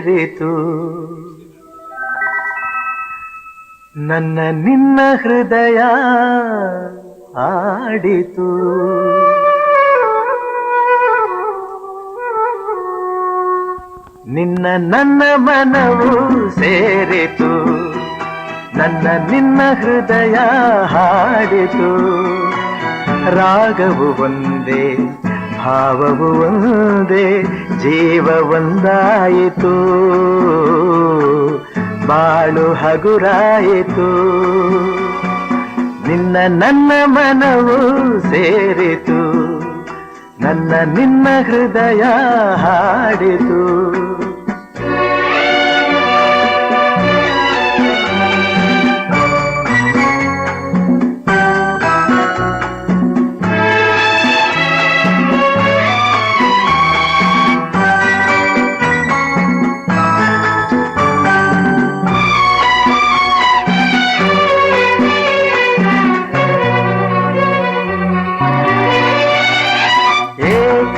ಸೇರಿತು ನನ್ನ ನಿನ್ನ ಹೃದಯ ಆಡಿತು. ನಿನ್ನ ನನ್ನ ಮನವು ಸೇರಿತು. ನನ್ನ ನಿನ್ನ ಹೃದಯ ಹಾಡಿತು. ರಾಗವು ಒಂದೇ ಭಾವವು ಒಂದೇ ಜೀವ ಒಂದಾಯಿತು. ಬಾಳು ಹಗುರಾಯಿತು. ನಿನ್ನ ನನ್ನ ಮನವು ಸೇರಿತು. ನನ್ನ ನಿನ್ನ ಹೃದಯ ಹಾಡಿತು.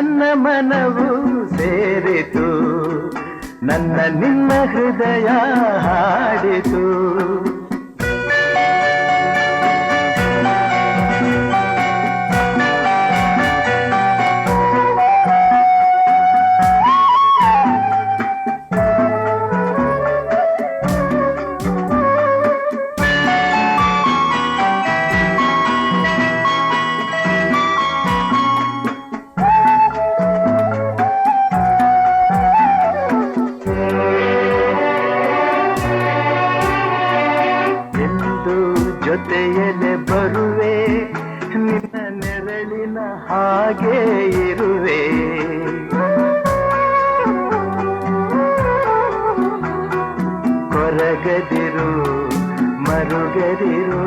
ನಿನ್ನ ಮನವು ಸೇರಿತು ನನ್ನ ನಿನ್ನ ಹೃದಯ ಹಾಡಿತು. ಜೊತೆಯಲೆ ಬರುವೆ, ನಿನ್ನ ನೆರಳಿನ ಹಾಗೆ ಇರುವೆ. ಕೊರಗದಿರು, ಮರುಗದಿರು,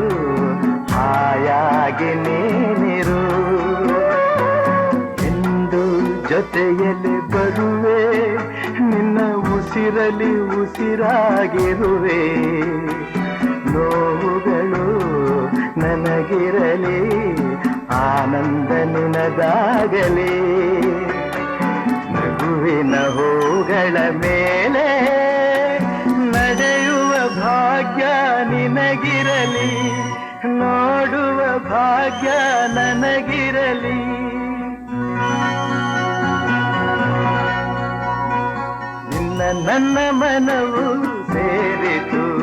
ಹಾಯಾಗಿ ನೀನಿರು. ಎಂದು ಜೊತೆಯಲ್ಲಿ ಬರುವೆ, ನಿನ್ನ ಉಸಿರಲಿ ಉಸಿರಾಗಿರುವೆ. ನೋವುಗಳು ನನಗಿರಲಿ, ಆನಂದ ನಿನದಾಗಲಿ ನಗುವಿನ ಹೂಗಳ ಮೇಲೆ ನಡೆಯುವ ಭಾಗ್ಯ ನಿನಗಿರಲಿ, ನೋಡುವ ಭಾಗ್ಯ ನನಗಿರಲಿ. ನಿನ್ನ ನನ್ನ ಮನವು ಸೇರಿತು.